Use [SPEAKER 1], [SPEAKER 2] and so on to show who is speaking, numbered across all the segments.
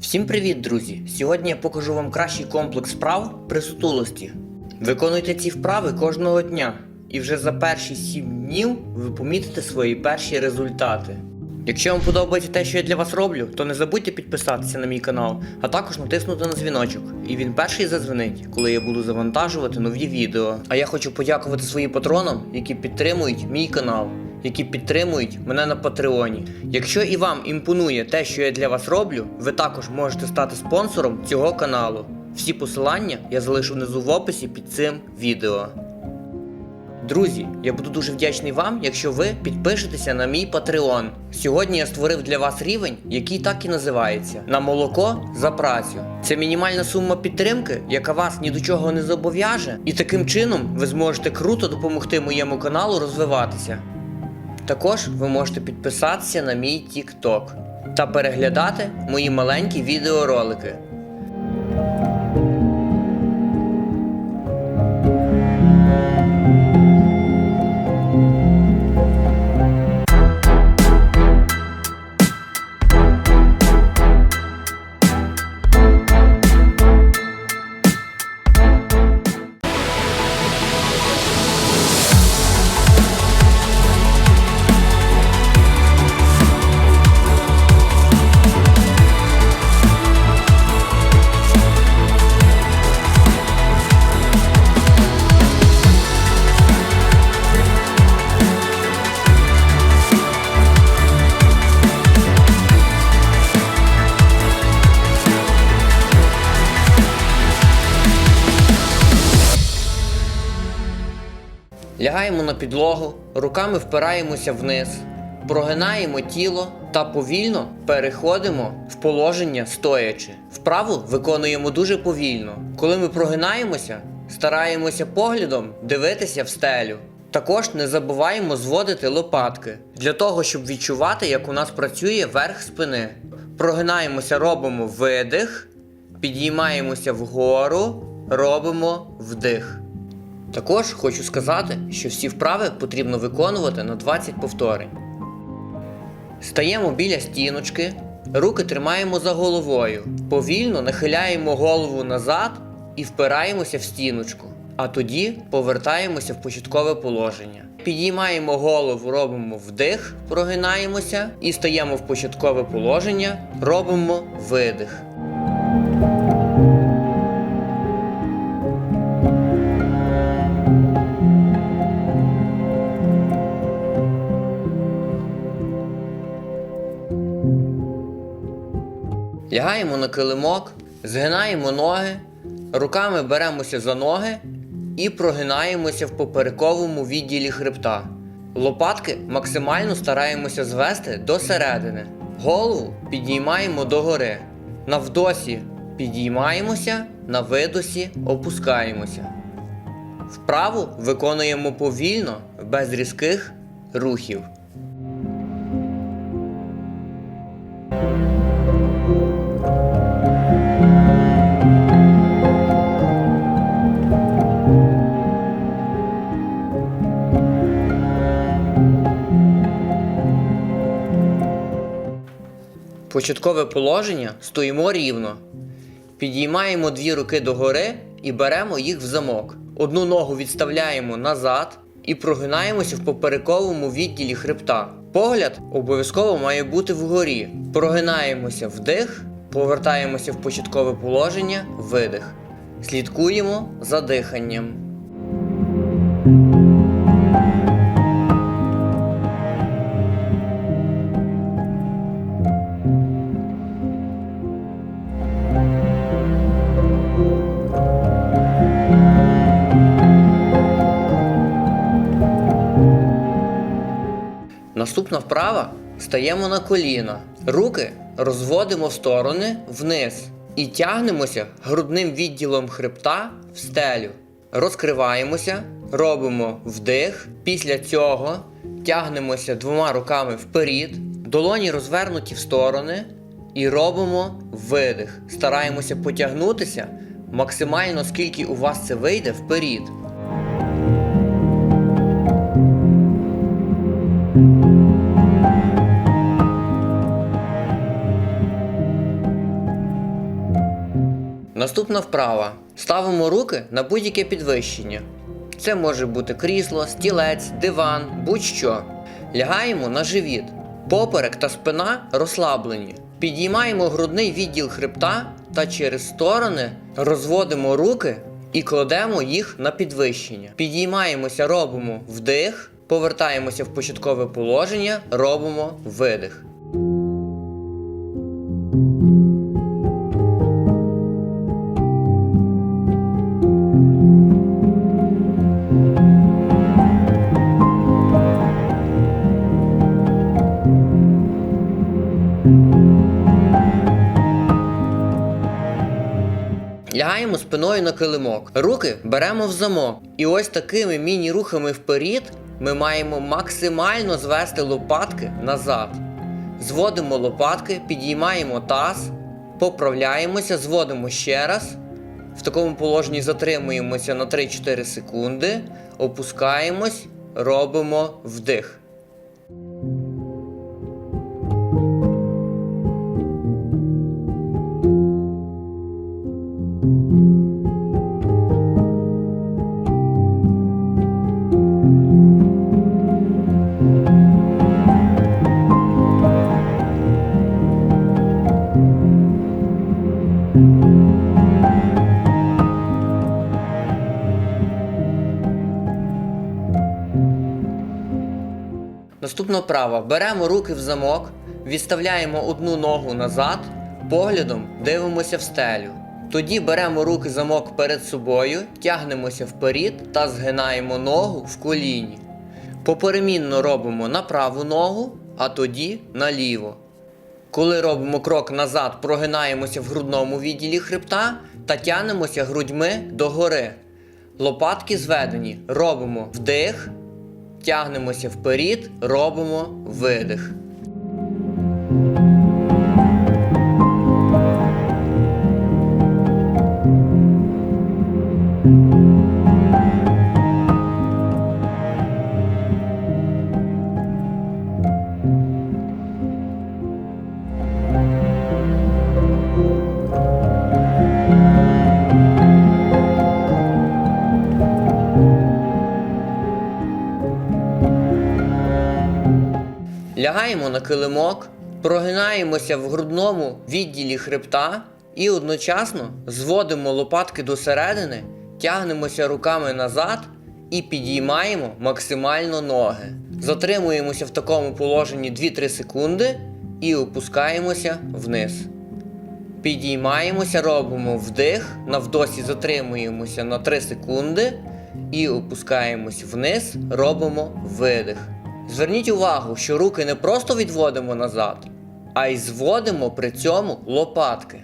[SPEAKER 1] Всім привіт, друзі! Сьогодні я покажу вам кращий комплекс вправ при сутулості. Виконуйте ці вправи кожного дня, і вже за перші 7 днів ви помітите свої перші результати. Якщо вам подобається те, що я для вас роблю, то не забудьте підписатися на мій канал, а також натиснути на дзвіночок, і він перший задзвонить, коли я буду завантажувати нові відео. А я хочу подякувати своїм патронам, які підтримують мій канал, які підтримують мене на Патреоні. Якщо і вам імпонує те, що я для вас роблю, ви також можете стати спонсором цього каналу. Всі посилання я залишу внизу в описі під цим відео. Друзі, я буду дуже вдячний вам, якщо ви підпишетеся на мій Patreon. Сьогодні я створив для вас рівень, який так і називається на молоко за працю. Це мінімальна сума підтримки, яка вас ні до чого не зобов'яже, і таким чином ви зможете круто допомогти моєму каналу розвиватися. Також ви можете підписатися на мій TikTok та переглядати мої маленькі відеоролики. Лягаємо на підлогу, руками впираємося вниз, прогинаємо тіло та повільно переходимо в положення стоячи. Вправу виконуємо дуже повільно. Коли ми прогинаємося, стараємося поглядом дивитися в стелю. Також не забуваємо зводити лопатки для того, щоб відчувати, як у нас працює верх спини. Прогинаємося, робимо видих, підіймаємося вгору, робимо вдих. Також хочу сказати, що всі вправи потрібно виконувати на 20 повторень. Стаємо біля стіночки, руки тримаємо за головою, повільно нахиляємо голову назад і впираємося в стіночку. А тоді повертаємося в початкове положення. Підіймаємо голову, робимо вдих, прогинаємося і стаємо в початкове положення, робимо видих. Лягаємо на килимок, згинаємо ноги, руками беремося за ноги і прогинаємося в поперековому відділі хребта. Лопатки максимально стараємося звести до середини. Голову підіймаємо догори. На вдосі підіймаємося, на видосі опускаємося. Вправу виконуємо повільно, без різких рухів. Початкове положення стоїмо рівно. Підіймаємо дві руки догори і беремо їх в замок. Одну ногу відставляємо назад і прогинаємося в поперековому відділі хребта. Погляд обов'язково має бути вгорі. Прогинаємося вдих, повертаємося в початкове положення, видих. Слідкуємо за диханням. Наступна вправа стаємо на коліна. Руки розводимо в сторони вниз і тягнемося грудним відділом хребта в стелю. Розкриваємося, робимо вдих. Після цього тягнемося двома руками вперед, долоні розвернуті в сторони і робимо видих. Стараємося потягнутися максимально, скільки у вас це вийде вперед. Наступна вправа. Ставимо руки на будь-яке підвищення. Це може бути крісло, стілець, диван, будь-що. Лягаємо на живіт. Поперек та спина розслаблені. Підіймаємо грудний відділ хребта та через сторони розводимо руки і кладемо їх на підвищення. Підіймаємося, робимо вдих, повертаємося в початкове положення, робимо видих. Лягаємо спиною на килимок. Руки беремо в замок. І ось такими міні-рухами вперед ми маємо максимально звести лопатки назад. Зводимо лопатки, підіймаємо таз, поправляємося, зводимо ще раз. В такому положенні затримуємося на 3-4 секунди, опускаємось, робимо вдих. Наступна вправа. Беремо руки в замок, відставляємо одну ногу назад, поглядом дивимося в стелю. Тоді беремо руки замок перед собою, тягнемося вперед та згинаємо ногу в коліні. Поперемінно робимо на праву ногу, а тоді на ліву. Коли робимо крок назад, прогинаємося в грудному відділі хребта та тягнемося грудьми догори. Лопатки зведені. Робимо вдих, тягнемося вперед, робимо видих. Лягаємо на килимок, прогинаємося в грудному відділі хребта і одночасно зводимо лопатки до середини, тягнемося руками назад і підіймаємо максимально ноги. Затримуємося в такому положенні 2-3 секунди і опускаємося вниз. Підіймаємося, робимо вдих, на вдосі затримуємося на 3 секунди і опускаємось вниз, робимо видих. Зверніть увагу, що руки не просто відводимо назад, а й зводимо при цьому лопатки.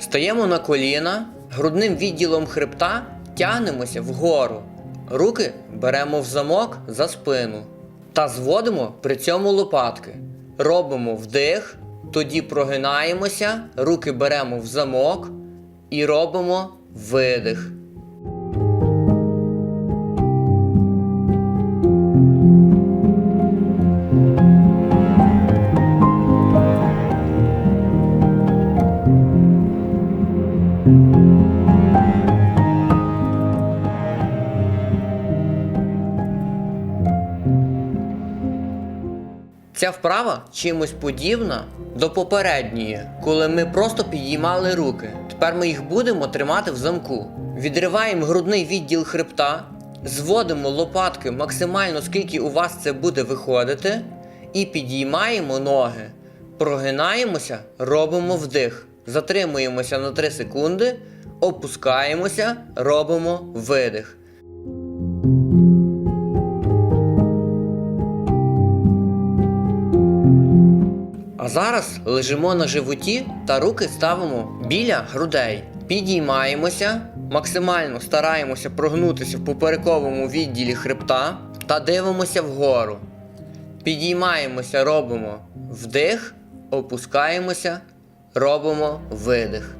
[SPEAKER 1] Стаємо на коліна, грудним відділом хребта тягнемося вгору. Руки беремо в замок за спину та зводимо при цьому лопатки. Робимо вдих, тоді прогинаємося, руки беремо в замок і робимо видих. Ця вправа чимось подібна до попередньої, коли ми просто підіймали руки. Тепер ми їх будемо тримати в замку. Відриваємо грудний відділ хребта, зводимо лопатки максимально, скільки у вас це буде виходити, і підіймаємо ноги. Прогинаємося, робимо вдих. Затримуємося на 3 секунди, опускаємося, робимо видих. А зараз лежимо на животі та руки ставимо біля грудей. Підіймаємося, максимально стараємося прогнутися в поперековому відділі хребта та дивимося вгору. Підіймаємося, робимо вдих, опускаємося, робимо видих.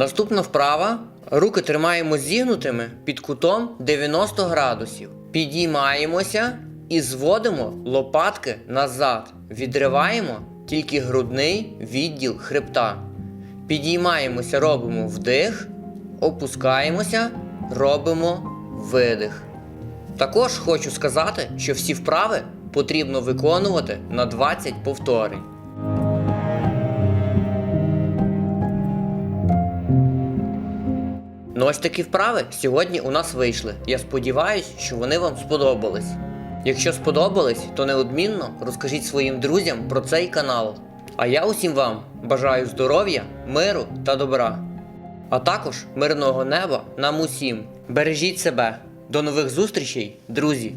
[SPEAKER 1] Наступна вправа. Руки тримаємо зігнутими під кутом 90 градусів. Підіймаємося і зводимо лопатки назад. Відриваємо тільки грудний відділ хребта. Підіймаємося, робимо вдих, опускаємося, робимо видих. Також хочу сказати, що всі вправи потрібно виконувати на 20 повторень. Ну ось такі вправи сьогодні у нас вийшли. Я сподіваюся, що вони вам сподобались. Якщо сподобались, то неодмінно розкажіть своїм друзям про цей канал. А я усім вам бажаю здоров'я, миру та добра. А також мирного неба нам усім. Бережіть себе. До нових зустрічей, друзі!